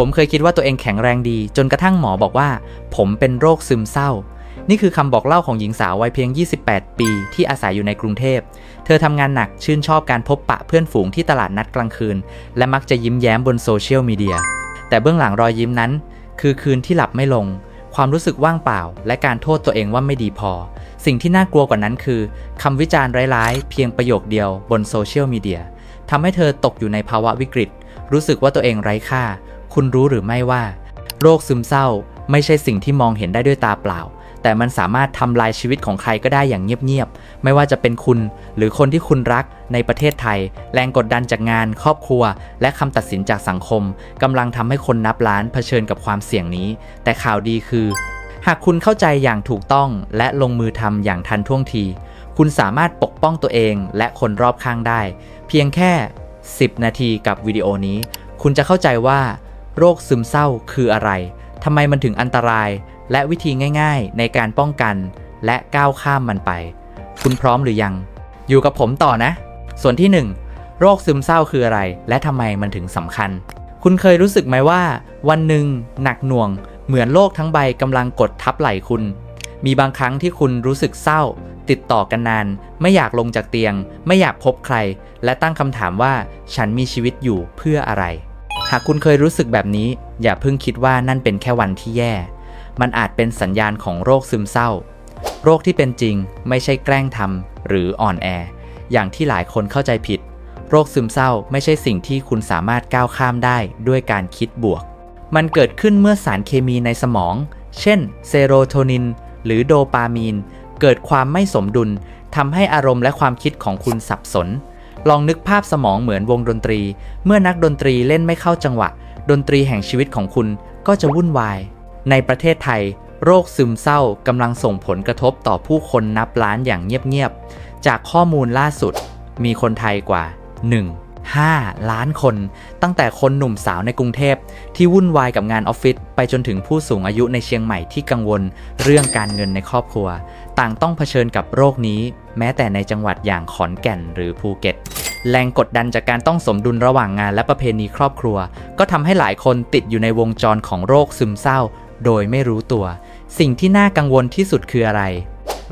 ผมเคยคิดว่าตัวเองแข็งแรงดี จนกระทั่งหมอบอกว่า ผมเป็นโรคซึมเศร้า นี่คือคำบอกเล่าของหญิงสาววัยเพียง 28 ปีที่อาศัยอยู่ในกรุงเทพ เธอทำงานหนักชื่นชอบการพบปะเพื่อนฝูงที่ตลาดนัดกลางคืน และมักจะยิ้มแย้มบนโซเชียลมีเดีย แต่เบื้องหลังรอยยิ้มนั้น คือคืนที่หลับไม่ลง ความรู้สึกว่างเปล่า และการโทษตัวเองว่าไม่ดีพอ สิ่งที่น่ากลัวกว่านั้นคือคำวิจารณ์ร้ายๆ เพียงประโยคเดียวบนโซเชียลมีเดียทำให้เธอตกอยู่ในภาวะวิกฤต รู้สึกว่าตัวเองไร้ค่า คุณรู้หรือไม่ว่า โรคซึมเศร้าไม่ใช่สิ่งที่มองเห็นได้ด้วยตาเปล่า แต่มันสามารถทำลายชีวิตของใครก็ได้อย่างเงียบๆ ไม่ว่าจะเป็นคุณ หรือคนที่คุณรักในประเทศไทย แรงกดดันจากงาน ครอบครัว และคำตัดสินจากสังคมกำลังทำให้คนนับล้านเผชิญกับความเสี่ยงนี้ แต่ข่าวดีคือ หากคุณเข้าใจอย่างถูกต้องและลงมือทำอย่างทันท่วงที คุณสามารถปกป้องตัวเองและคนรอบข้างได้ เพียงแค่ 10 นาทีกับวิดีโอนี้ คุณจะเข้าใจว่า โรคซึมเศร้าคืออะไร ทำไมมันถึงอันตราย และวิธีง่ายๆ ในการป้องกัน และก้าวข้ามมันไป คุณพร้อมหรือยัง อยู่กับผมต่อนะ ส่วนที่ 1 โรคซึมเศร้าคืออะไร และทำไมมันถึงสำคัญ คุณเคยรู้สึกไหมว่า วันหนึ่งหนักหน่วง เหมือนโลกทั้งใบกำลังกดทับไหล่คุณ มีบางครั้งที่คุณรู้สึกเศร้า ติดต่อกันนาน ไม่อยากลงจากเตียง ไม่อยากพบใคร และตั้งคำถามว่า ฉันมีชีวิตอยู่เพื่ออะไร หากคุณเคยรู้สึกแบบนี้ อย่าเพิ่งคิดว่านั่นเป็นแค่วันที่แย่ มันอาจเป็นสัญญาณของโรคซึมเศร้า โรคที่เป็นจริงไม่ใช่แกล้งทำหรืออ่อนแอ อย่างที่หลายคนเข้าใจผิด โรคซึมเศร้าไม่ใช่สิ่งที่คุณสามารถก้าวข้ามได้ด้วยการคิดบวก มันเกิดขึ้นเมื่อสารเคมีในสมอง เช่น เซโรโทนิน หรือโดปามีน เกิดความไม่สมดุลทำให้อารมณ์และความคิดของคุณสับสน ลองนึกภาพสมองเหมือนวงดนตรี เมื่อนักดนตรีเล่นไม่เข้าจังหวะ ดนตรีแห่งชีวิตของคุณก็จะวุ่นวาย ในประเทศไทย โรคซึมเศร้ากำลังส่งผลกระทบต่อผู้คนนับล้านอย่างเงียบๆ จากข้อมูลล่าสุด มีคนไทยกว่า 1 5 ล้านคน ตั้งแต่คนหนุ่มสาวในกรุงเทพ ที่วุ่นวายกับงานออฟฟิศไปจนถึงผู้สูงอายุในเชียงใหม่ที่กังวล เรื่องการเงินในครอบครัว ต่างต้องเผชิญกับโรคนี้ แม้แต่ในจังหวัดอย่างขอนแก่นหรือภูเก็ตแรงกดดันจากการต้องสมดุลระหว่างงานและประเพณีครอบครัว ก็ทำให้หลายคนติดอยู่ในวงจรของโรคซึมเศร้า โดยไม่รู้ตัว สิ่งที่น่ากังวลที่สุดคืออะไร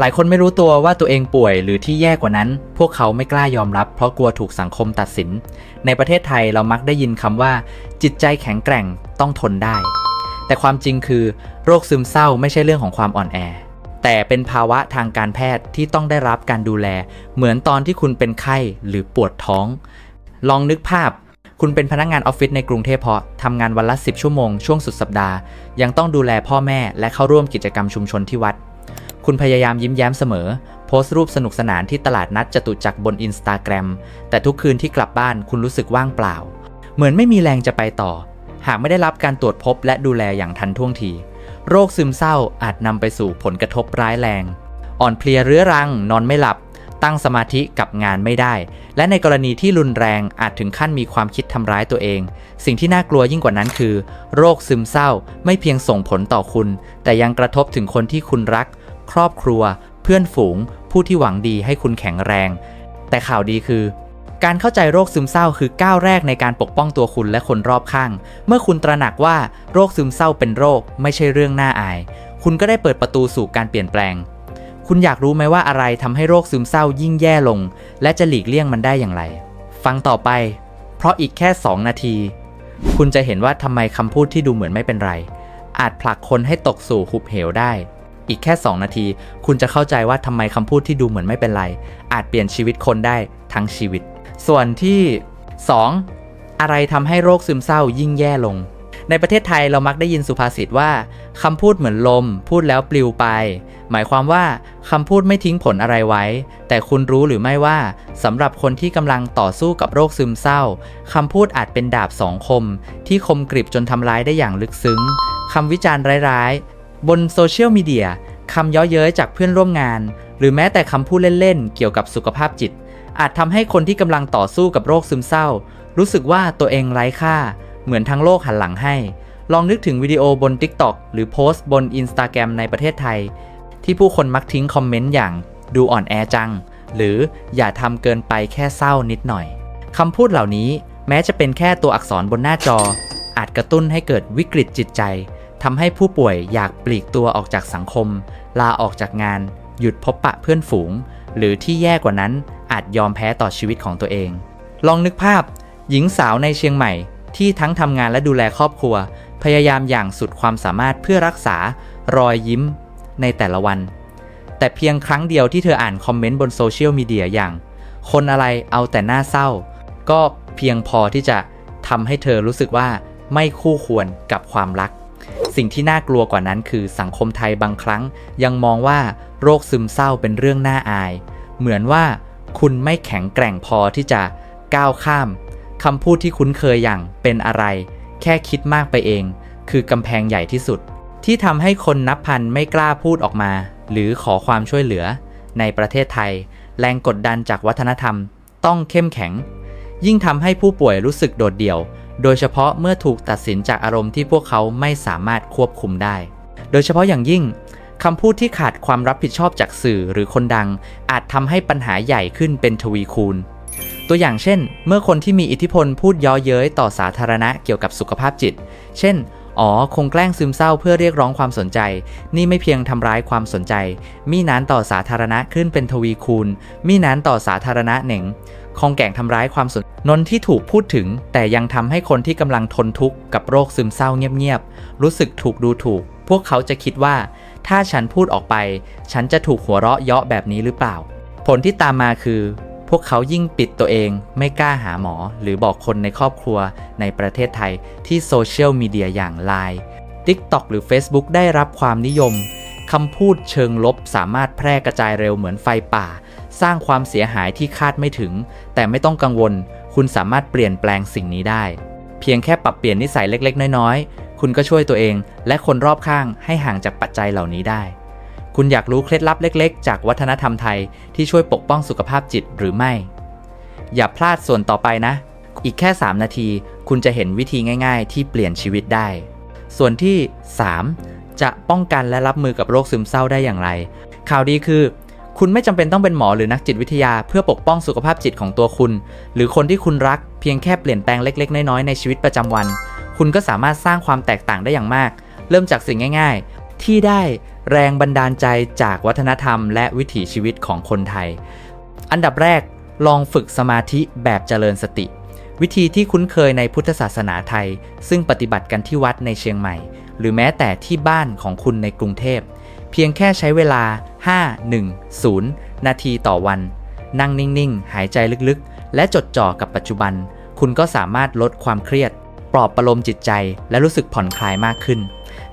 หลายคนไม่รู้ตัวว่าตัวเองป่วยหรือที่แย่กว่านั้น พวกเขาไม่กล้ายอมรับ เพราะกลัวถูกสังคมตัดสิน ในประเทศไทยเรามักได้ยินคำว่า จิตใจแข็งแกร่งต้องทนได้ แต่ความจริงคือ โรคซึมเศร้าไม่ใช่เรื่องของความอ่อนแอ แต่เป็นภาวะทางการแพทย์ที่ต้องได้รับการดูแล เหมือนตอนที่คุณเป็นไข้หรือปวดท้อง ลองนึกภาพคุณเป็นพนักงานออฟฟิศในกรุงเทพเพาะทำงานวันละ 10 ชั่วโมง ช่วงสุดสัปดาห์ ยังต้องดูแลพ่อแม่และเข้าร่วมกิจกรรมชุมชนที่วัด คุณพยายามยิ้มแย้มเสมอ โพสต์รูปสนุกสนานที่ตลาดนัดจตุจักรบนอินสตาแกรมแต่ทุกคืนที่กลับบ้านคุณรู้สึกว่างเปล่า เหมือนไม่มีแรงจะไปต่อ หากไม่ได้รับการตรวจพบและดูแลอย่างทันท่วงที โรคซึมเศร้าอาจนำไปสู่ผลกระทบร้ายแรง อ่อนเพลียเรื้อรัง นอนไม่หลับ ตั้งสมาธิกับงานไม่ได้ และในกรณีที่รุนแรงอาจถึงขั้นมีความคิดทำร้ายตัวเอง สิ่งที่น่ากลัวยิ่งกว่านั้นคือ โรคซึมเศร้าไม่เพียงส่งผลต่อคุณ แต่ยังกระทบถึงคนที่คุณรัก ครอบครัว เพื่อนฝูง ผู้ที่หวังดีให้คุณแข็งแรง แต่ข่าวดีคือ การเข้าใจโรคซึมเศร้าคือก้าวแรกในการปกป้องตัวคุณและคนรอบข้าง เมื่อคุณตระหนักว่าโรคซึมเศร้าเป็นโรค ไม่ใช่เรื่องน่าอาย คุณก็ได้เปิดประตูสู่การเปลี่ยนแปลง คุณอยากรู้ไหมว่าอะไรทำให้โรคซึมเศร้ายิ่งแย่ลง และจะหลีกเลี่ยงมันได้อย่างไร ฟังต่อไป เพราะอีกแค่ 2 นาที คุณจะเห็นว่าทำไมคำพูดที่ดูเหมือนไม่เป็นไรอาจผลักคนให้ตกสู่หุบเหวได้ อีกแค่ 2 นาที คุณจะเข้าใจว่าทำไมคำพูดที่ดูเหมือนไม่เป็นไร อาจเปลี่ยนชีวิตคนได้ทั้งชีวิต ส่วนที่ 2. อะไรทำให้โรคซึมเศร้ายิ่งแย่ลง ในประเทศไทยเรามักได้ยินสุภาษิตว่าคำพูดเหมือนลม พูดแล้วปลิวไป หมายความว่าคำพูดไม่ทิ้งผลอะไรไว้ แต่คุณรู้หรือไม่ว่าสำหรับคนที่กำลังต่อสู้กับโรคซึมเศร้าคำพูดอาจเป็นดาบสองคม ที่คมกริบจนทำร้ายได้อย่างลึกซึ้งคำวิจารณ์ร้าย บนโซเชียลมีเดียคำเย้อเย้ยจากเพื่อนร่วมงาน หรือแม้แต่คำพูดเล่นๆ เกี่ยวกับสุขภาพจิต อาจทำให้คนที่กำลังต่อสู้กับโรคซึมเศร้า รู้สึกว่าตัวเองไร้ค่า เหมือนทั้งโลกหันหลังให้ ลองนึกถึงวิดีโอบน TikTok หรือโพสต์บน Instagram ในประเทศไทย ที่ผู้คนมักทิ้งคอมเมนต์อย่างดูอ่อนแอจัง หรืออย่าทำเกินไปแค่เศร้านิดหน่อยคำพูดเหล่านี้แม้จะเป็นแค่ตัวอักษรบนหน้าจอ อาจกระตุ้นให้เกิดวิกฤตจิตใจ ทำให้ผู้ป่วยอยากปลีกตัวออกจากสังคม ลาออกจากงาน หยุดพบปะเพื่อนฝูง หรือที่แย่กว่านั้นอาจยอมแพ้ต่อชีวิตของตัวเอง ลองนึกภาพ หญิงสาวในเชียงใหม่ ที่ทั้งทำงานและดูแลครอบครัว พยายามอย่างสุดความสามารถเพื่อรักษารอยยิ้มในแต่ละวัน แต่เพียงครั้งเดียวที่เธออ่านคอมเมนต์บนโซเชียลมีเดียอย่าง คนอะไรเอาแต่หน้าเศร้า ก็เพียงพอที่จะทำให้เธอรู้สึกว่าไม่คู่ควรกับความรัก สิ่งที่น่ากลัวกว่านั้นคือสังคมไทยบางครั้ง ยังมองว่าโรคซึมเศร้าเป็นเรื่องน่าอาย เหมือนว่าคุณไม่แข็งแกร่งพอที่จะก้าวข้ามคำพูดที่คุ้นเคยอย่างเป็นอะไร แค่คิดมากไปเอง คือกำแพงใหญ่ที่สุด ที่ทำให้คนนับพันไม่กล้าพูดออกมา หรือขอความช่วยเหลือ ในประเทศไทย แรงกดดันจากวัฒนธรรม ต้องเข้มแข็ง ยิ่งทำให้ผู้ป่วยรู้สึกโดดเดี่ยว โดยเฉพาะเมื่อถูกตัดสินจากอารมณ์ที่พวกเขาไม่สามารถควบคุมได้ โดยเฉพาะอย่างยิ่งคำพูดที่ขาดความรับผิดชอบจากสื่อหรือคนดัง อาจทำให้ปัญหาใหญ่ขึ้นเป็นทวีคูณ ตัวอย่างเช่น เมื่อคนที่มีอิทธิพลพูดย้อเย้ยต่อสาธารณะเกี่ยวกับสุขภาพจิต เช่น อ๋อ คงแกล้งซึมเศร้าเพื่อเรียกร้องความสนใจ นี่ไม่เพียงทำร้ายความสนใจ มีนานต่อสาธารณะขึ้นเป็นทวีคูณ มีนานต่อสาธารณะเหน่งคองแก่งทำร้ายความสนนนที่ถูกพูดถึง แต่ยังทำให้คนที่กำลังทนทุกข์กับโรคซึมเศร้าเงียบๆ รู้สึกถูกดูถูก พวกเขาจะคิดว่า ถ้าฉันพูดออกไป ฉันจะถูกหัวเราะเยาะแบบนี้หรือเปล่า ผลที่ตามมาคือ พวกเขายิ่งปิดตัวเองไม่กล้าหาหมอ หรือบอกคนในครอบครัวในประเทศไทยที่โซเชียลมีเดียอย่าง Line TikTok หรือ Facebook ได้รับความนิยมคำพูดเชิงลบสามารถแพร่กระจายเร็วเหมือนไฟป่า สร้างความเสียหายที่คาดไม่ถึง แต่ไม่ต้องกังวล คุณสามารถเปลี่ยนแปลงสิ่งนี้ได้ เพียงแค่ปรับเปลี่ยนนิสัยเล็กๆ น้อยๆ คุณก็ช่วยตัวเอง และคนรอบข้างให้ห่างจากปัจจัยเหล่านี้ได้ คุณอยากรู้เคล็ดลับเล็กๆ จากวัฒนธรรมไทยที่ช่วยปกป้องสุขภาพจิตหรือไม่ อย่าพลาดส่วนต่อไปนะ อีกแค่ 3 นาที คุณจะเห็นวิธีง่าย ๆ ที่เปลี่ยนชีวิตได้ ส่วนที่ 3 จะป้องกันและรับมือกับโรคซึมเศร้าได้อย่างไร ข่าวดีคือ คุณไม่จำเป็นต้องเป็นหมอหรือนักจิตวิทยา เพื่อปกป้องสุขภาพจิตของตัวคุณ หรือคนที่คุณรัก เพียงแค่เปลี่ยนแปลงเล็ก ๆ น้อยๆในชีวิตประจำวัน คุณก็สามารถสร้างความแตกต่างได้อย่างมาก เริ่มจากสิ่งง่าย ๆ ที่ได้แรงบันดาลใจจากวัฒนธรรมและวิถีชีวิตของคนไทย อันดับแรกลองฝึกสมาธิแบบเจริญสติ วิธีที่คุ้นเคยในพุทธศาสนาไทย ซึ่งปฏิบัติกันที่วัดในเชียงใหม่ หรือแม้แต่ที่บ้านของคุณในกรุงเทพ เพียงแค่ใช้เวลา 5 1 0 นาทีต่อวัน นั่งนิ่งๆ หายใจลึกๆ และจดจ่อกับปัจจุบัน คุณก็สามารถลดความเครียด ปลอบประโลมจิตใจ และรู้สึกผ่อนคลายมากขึ้น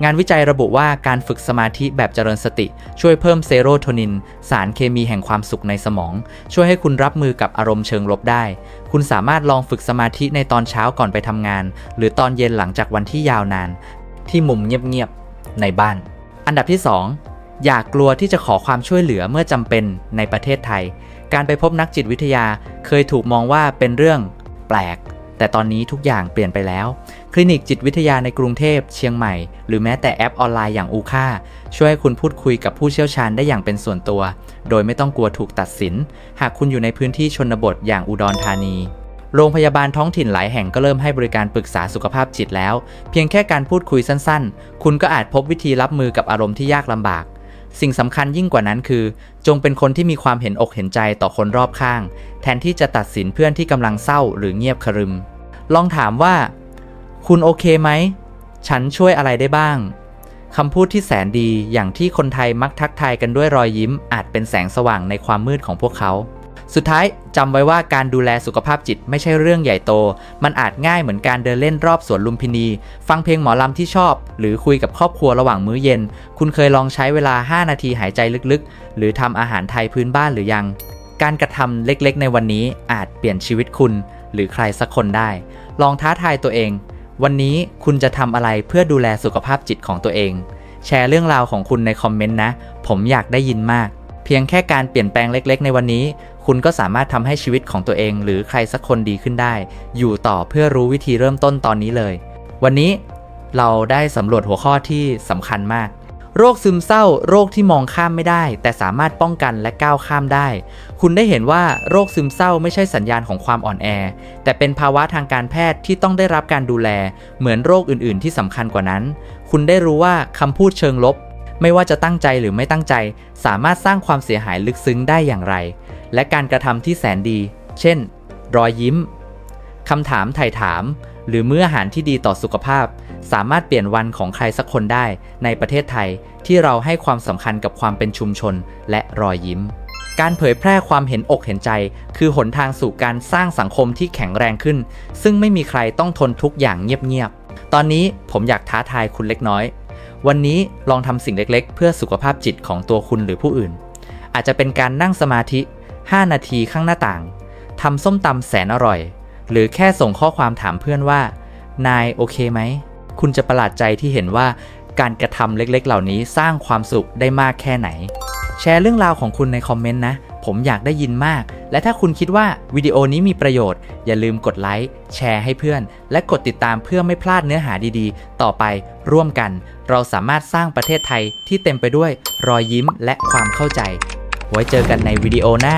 งานวิจัยระบุว่าการฝึกสมาธิแบบเจริญสติ ช่วยเพิ่มเซโรโทนิน สารเคมีแห่งความสุขในสมอง ช่วยให้คุณรับมือกับอารมณ์เชิงลบได้ คุณสามารถลองฝึกสมาธิในตอนเช้าก่อนไปทำงาน หรือตอนเย็นหลังจากวันที่ยาวนาน ที่มุมเงียบๆในบ้าน อันดับที่ 2 อย่ากกลัวที่จะขอความช่วยเหลือเมื่อจำเป็นในประเทศไทย การไปพบนักจิตวิทยาเคยถูกมองว่าเป็นเรื่องแปลก แต่ตอนนี้ทุกอย่างเปลี่ยนไปแล้ว คลินิกจิตวิทยาในกรุงเทพ เชียงใหม่ หรือแม้แต่แอปออนไลน์อย่างอูค่าช่วยให้คุณพูดคุยกับผู้เชี่ยวชาญได้อย่างเป็นส่วนตัว โดยไม่ต้องกลัวถูกตัดสิน หากคุณอยู่ในพื้นที่ชนบทอย่างอุดรธานีโรงพยาบาลท้องถิ่นหลายแห่งก็เริ่มให้บริการปรึกษาสุขภาพจิตแล้ว เพียงแค่การพูดคุยสั้นๆ คุณก็อาจพบวิธีรับมือกับอารมณ์ที่ยากลำบาก สิ่งสำคัญยิ่งกว่านั้นคือ จงเป็นคนที่มีความเห็นอกเห็นใจต่อคนรอบข้าง แทนที่จะตัดสินเพื่อนที่กำลังเศร้าหรือเงียบขรึม ลองถามว่า คุณโอเคไหม ฉันช่วยอะไรได้บ้างคำพูดที่แสนดีอย่างที่คนไทยมักทักทายกันด้วยรอยยิ้ม อาจเป็นแสงสว่างในความมืดของพวกเขา สุดท้ายจำไว้ว่าการดูแลสุขภาพจิตไม่ใช่เรื่องใหญ่โต มันอาจง่ายเหมือนการเดินเล่นรอบสวนลุมพินี ฟังเพลงหมอลำที่ชอบ หรือคุยกับครอบครัวระหว่างมื้อเย็น คุณเคยลองใช้เวลา 5 นาทีหายใจลึกๆ หรือทำอาหารไทยพื้นบ้านหรือยัง การกระทำเล็กๆ ในวันนี้อาจเปลี่ยนชีวิตคุณ หรือใครสักคนได้ ลองท้าทายตัวเอง วันนี้คุณจะทำอะไรเพื่อดูแลสุขภาพจิตของตัวเอง แชร์เรื่องราวของคุณในคอมเมนต์นะ ผมอยากได้ยินมาก เพียงแค่การเปลี่ยนแปลงเล็ก ๆ ในวันนี้ คุณก็สามารถทำให้ชีวิตของตัวเอง หรือใครสักคนดีขึ้นได้ อยู่ต่อเพื่อรู้วิธีเริ่มต้นตอนนี้เลย วันนี้เราได้สำรวจหัวข้อที่สำคัญมาก โรคซึมเศร้า โรคที่มองข้ามไม่ได้ แต่สามารถป้องกันและก้าวข้ามได้ คุณได้เห็นว่าโรคซึมเศร้าไม่ใช่สัญญาณของความอ่อนแอ แต่เป็นภาวะทางการแพทย์ที่ต้องได้รับการดูแล เหมือนโรคอื่น ๆ ที่สำคัญกว่านั้น คุณได้รู้ว่าคำพูดเชิงลบ ไม่ว่าจะตั้งใจหรือไม่ตั้งใจ สามารถสร้างความเสียหายลึกซึ้งได้อย่างไร และการกระทำที่แสนดี เช่น รอยยิ้มคำถามไถ่ถาม หรือมื้ออาหารที่ดีต่อสุขภาพ สามารถเปลี่ยนวันของใครสักคนได้ในประเทศไทยที่เราให้ความสำคัญกับความเป็นชุมชนและรอยยิ้ม การเผยแพร่ความเห็นอกเห็นใจ คือหนทางสู่การสร้างสังคมที่แข็งแรงขึ้น ซึ่งไม่มีใครต้องทนทุกอย่างเงียบๆ ตอนนี้ผมอยากท้าทายคุณเล็กน้อย วันนี้ลองทำสิ่งเล็กๆ เพื่อสุขภาพจิตของตัวคุณหรือผู้อื่น อาจจะเป็นการนั่งสมาธิ 5 นาทีข้างหน้าต่างทำส้มตำแสนอร่อย หรือแค่ส่งข้อความถามเพื่อนว่า นายโอเคไหม คุณจะประหลาดใจที่เห็นว่าการกระทำเล็กๆ เหล่านี้สร้างความสุขได้มากแค่ไหน แชร์เรื่องราวของคุณในคอมเมนต์นะ ผมอยากได้ยินมาก และถ้าคุณคิดว่าวิดีโอนี้มีประโยชน์ อย่าลืมกดไลค์แชร์ให้เพื่อน และกดติดตามเพื่อไม่พลาดเนื้อหาดีๆ ต่อไปร่วมกัน เราสามารถสร้างประเทศไทยที่เต็มไปด้วยรอยยิ้มและความเข้าใจ ไว้เจอกันในวิดีโอหน้า